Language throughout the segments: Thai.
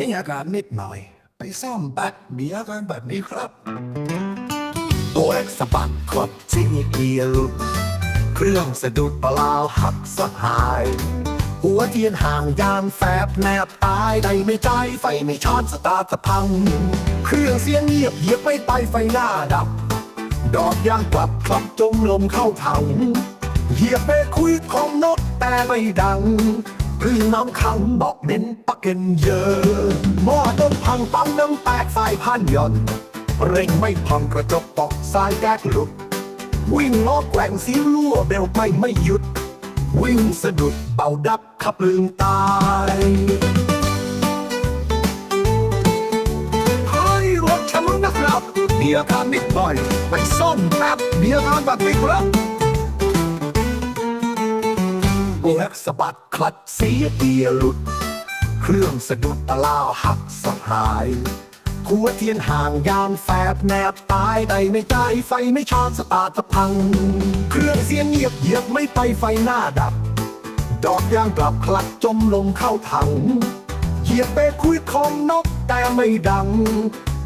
มีอาการนิดหน่อย ไปซ่อมแบตมีอาการแบบนี้ครับ ตัวเอกสะบัดครับที่เกียร์ลุดเครื่องสะดุดเปล่าหักสหาย หัวเทียนห่างยางแฟบแนบตายใดไม่ใจไฟไม่ช็อตสตาร์ทพัง เครื่องเสียงเงียบเหยียบไม่ไปไฟหน้าดับ ดอกยางกลับคลับจมลมเข้าถังเหยียบไปคุยของนกแต่ไม่ดัง พึ่งน้ำขังบอกเน้นปักเกนเยอะหม้อต้มพังปั๊มน้ำแตกสายพันหย่อนเร่งไม่พังกระจกตอกสายแก๊กหลุด วิ่งล้อแกว่งสีรั่วเบลไม่ไม่หยุด วิ่งสะดุดเป่าดับขับลืมตายเฮ้รถฉันนะครับมีอาการนิดหน่อยไปซ่อมแป๊บมีอาการแบบนี้ครับ เล็กสะบัดคลัดเสียเกียหลุด เครื่องสะดุดตะล่าวหักสหายหัวเทียนห่างยามแฟบแนบตายใดไม่ใจไฟไม่ชอนสตาร์ทจะพัง เครื่องเสียงเงียบเหยียบไม่ไปไฟหน้าดับ ดอกยางกลับคลัดจมลงเข้าถังเหยียบไปคุยของนกแต่ไม่ดัง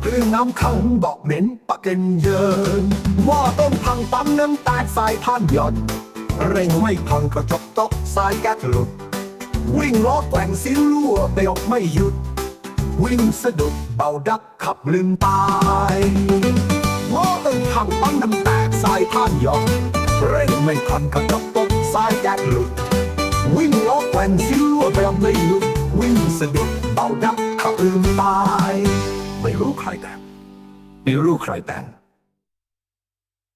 เครื่องน้ำขังบอกเหม็นปะเกนเยินหม้อต้มพังปั๊มน้ำแตกสายพันหย่อน เร่งไม่พังกระจกตกสายแก๊สหลุด วิ่งล้อแกว่งสิรั่วเบลไม่หยุด วิ่งสะดุดเป่าดักขับลืมตายหม้อตึงพังปั้งน้ำแตกสายพานหยอกเร่งไม่ทันกระจกตกสายแก๊สหลุด วิ่งล้อแกว่งสิรั่วเบลไม่หยุด วิ่งสะดุดเป่าดักขับลืมตาย ไม่รู้ใครแต่งไม่รู้ใครแต่ง